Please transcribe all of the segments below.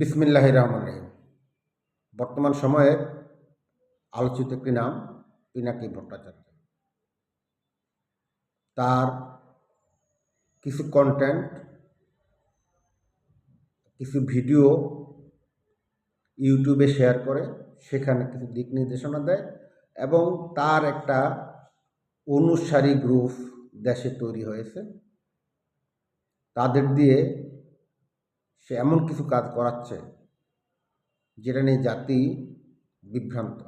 বিসমিল্লাহ রহমান রহিম। বর্তমান সময়ে আলোচিত একটি নাম পিনাকি ভট্টাচার্য। তার কিছু কন্টেন্ট কিছু ভিডিও ইউটিউবে শেয়ার করে, সেখানে কিছু দিক নির্দেশনা দেয় এবং তার একটা অনুসারী গ্রুপ দেশে তৈরি হয়েছে। তাদের দিয়ে সে এমন কিছু কাজ করাচ্ছে যেটা নিয়ে জাতি বিভ্রান্ত।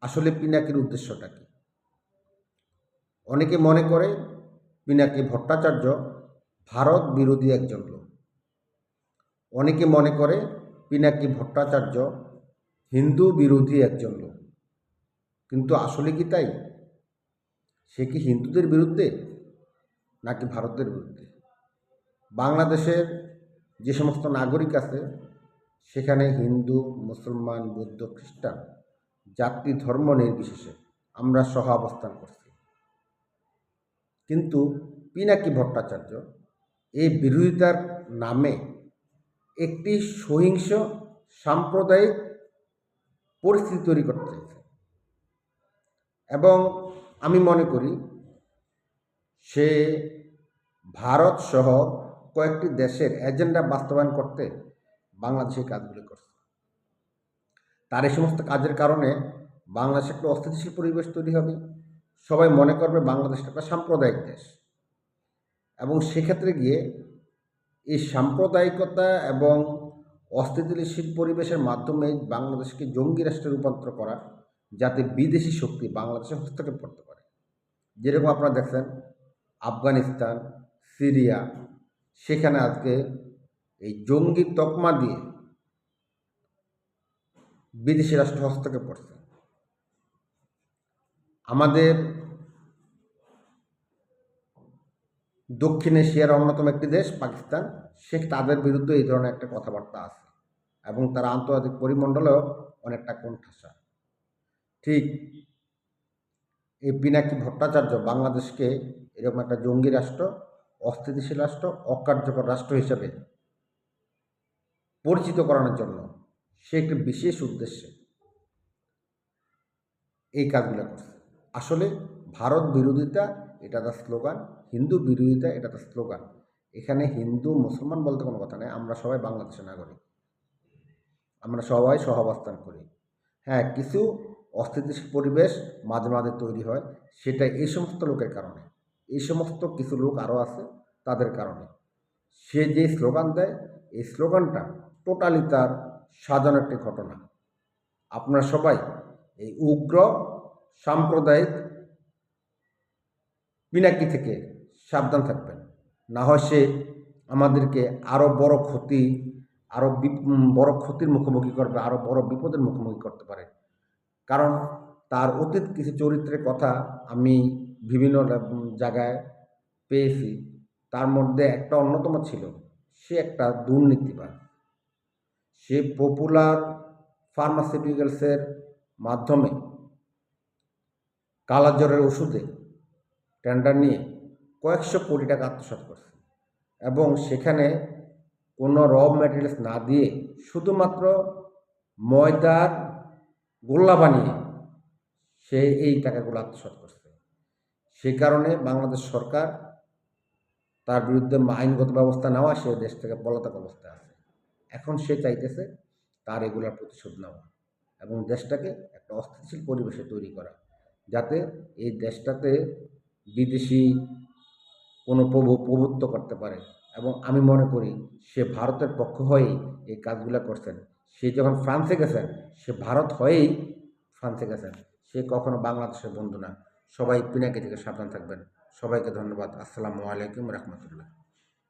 আসলে পিনাকির উদ্দেশ্যটা কি? অনেকে মনে করে পিনাকি ভট্টাচার্য ভারত বিরোধী একজন লোক। অনেকে মনে করে পিনাকি ভট্টাচার্য হিন্দু বিরোধী একজন লোক। কিন্তু আসলে কি তাই? সে কি হিন্দুদের বিরুদ্ধে নাকি ভারতের বিরুদ্ধে? বাংলাদেশের যে সমস্ত নাগরিক আছে, সেখানে হিন্দু, মুসলমান, বৌদ্ধ, খ্রিস্টান জাতি ধর্ম নির্বিশেষে আমরা সহ অবস্থান করছি। কিন্তু পিনাকি ভট্টাচার্য এই বিরোধিতার নামে একটি সহিংস সাম্প্রদায়িক পরিস্থিতি তৈরি করতে চাইছে। এবং আমি মনে করি সে ভারত সহ কয়েকটি দেশের এজেন্ডা বাস্তবায়ন করতে বাংলাদেশে কাজগুলি করছে। তার এই সমস্ত কাজের কারণে বাংলাদেশে একটা অস্থিতিশীল পরিবেশ তৈরি হবে। সবাই মনে করবে বাংলাদেশ একটা সাম্প্রদায়িক দেশ। এবং সেক্ষেত্রে গিয়ে এই সাম্প্রদায়িকতা এবং অস্থিতিশীল পরিবেশের মাধ্যমে বাংলাদেশকে জঙ্গি রাষ্ট্রে রূপান্তর করা যাতে বিদেশি শক্তি বাংলাদেশে হস্তক্ষেপ করতে পারে। যেরকম আপনারা দেখছেন, আফগানিস্তান, সিরিয়া সেখানে আজকে এই জঙ্গি তকমা দিয়ে বিদেশি রাষ্ট্র হস্তক্ষেপ করছে। আমাদের দক্ষিণ এশিয়ার অন্যতম একটি দেশ, পাকিস্তান, সে তাদের বিরুদ্ধে এই ধরনের একটা কথাবার্তা আছে এবং তারা আন্তর্জাতিক পরিমণ্ডলেও অনেকটা কোণঠাসা। ঠিক এই পিনাকি ভট্টাচার্য বাংলাদেশকে এরকম একটা জঙ্গি রাষ্ট্র অস্থিতিশীল রাষ্ট্র, অকার্যকর রাষ্ট্র হিসেবে পরিচিত করানোর জন্য সে একটি বিশেষ উদ্দেশ্যে এই কাজগুলো করছে। আসলে ভারত বিরোধিতা, এটা তার স্লোগান, হিন্দু বিরোধিতা, এটা তার স্লোগান। এখানে হিন্দু, মুসলমান বলতে কোনো কথা নেই, আমরা সবাই বাংলাদেশের নাগরিক। আমরা সবাই সহাবস্থান করি। হ্যাঁ কিছু অস্থিতিশীল পরিবেশ মাঝে মাঝে তৈরি হয়, সেটা এই সমস্ত লোকের কারণে। এই সমস্ত কিছু লোক আরও আছে তাদের কারণে। সে যে স্লোগান দেয়, এই স্লোগানটা টোটালি তার সাজানো একটি ঘটনা। আপনারা সবাই এই উগ্র, সাম্প্রদায়িক পিনাকি থেকে সাবধান থাকবেন। না হয় সে আমাদেরকে আরও বড় ক্ষতি আরও বড় ক্ষতির মুখোমুখি করবে আরও বড় বিপদের মুখোমুখি করতে পারে। কারণ তার অতীত কিছু চরিত্রের কথা আমি বিভিন্ন জায়গায় পেয়েছি। তার মধ্যে একটা অন্যতম ছিল। সে একটা দুর্নীতিবাদ সে পপুলার ফার্মাসিউটিক্যালসের মাধ্যমে কালাজ্বরের ওষুধে টেন্ডার নিয়ে কয়েকশো কোটি টাকা আত্মসাৎ করছে এবং সেখানে কোনো র ম্যাটেরিয়ালস না দিয়ে শুধুমাত্র ময়দার গোল্লা বানিয়ে সে এই টাকাগুলো আত্মসাৎ করছে। সেই কারণে বাংলাদেশ সরকার তার বিরুদ্ধে আইনগত ব্যবস্থা নেওয়া, সে দেশ থেকে পলাতক অবস্থায় আছে। এখন সে চাইতেছে তার এগুলার প্রতিশোধ নেওয়া এবং দেশটাকে একটা অস্থিতিশীল পরিবেশে তৈরি করা যাতে এই দেশটাতে বিদেশি কোনো প্রভু প্রভুত্ব করতে পারে এবং আমি মনে করি সে ভারতের পক্ষ হয়েই এই কাজগুলো করছেন। সে যখন ফ্রান্সে গেছেন, সে ভারত হয়েই ফ্রান্সে গেছেন। সে কখনো বাংলাদেশের বন্ধু না। সবাই পিনাকি থেকে সাবধান থাকবেন। সবাইকে ধন্যবাদ। আসসালামু আলাইকুম রহমতুল্লাহ।